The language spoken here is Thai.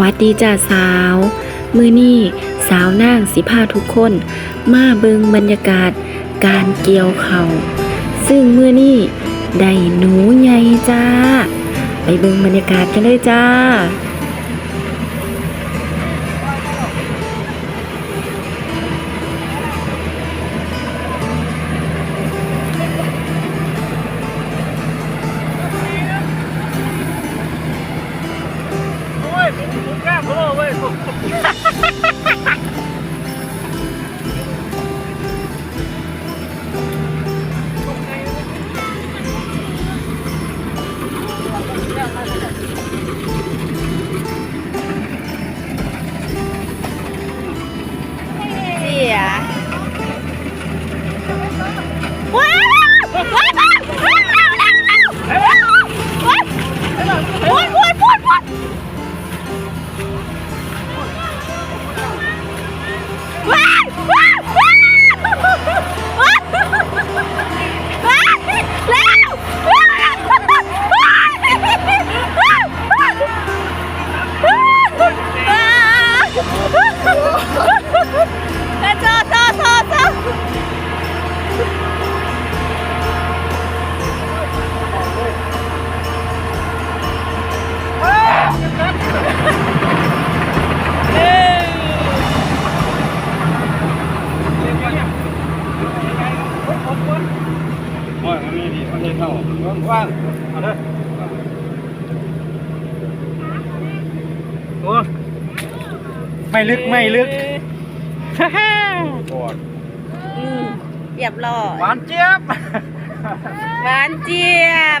วัสดีจ้าสาว มือนี่สาวนางสิพาทุกคน มาเบิงบรรยากาศการเกี่ยวเขาซึ่งมือนี่ได้หนูใหญ่จ้า ไปเบิงบรรยากาศกันเลยจ้า 干不到位。What? Let's go, go, go, go. Mọi người đi, mọi người thảo, mọi người ăn, ở đây. Ủa? ไม่ลึกไม่ลึกปวดอืมเรียบร้อยหวานเจี๊ยบ หวานเจี๊ยบ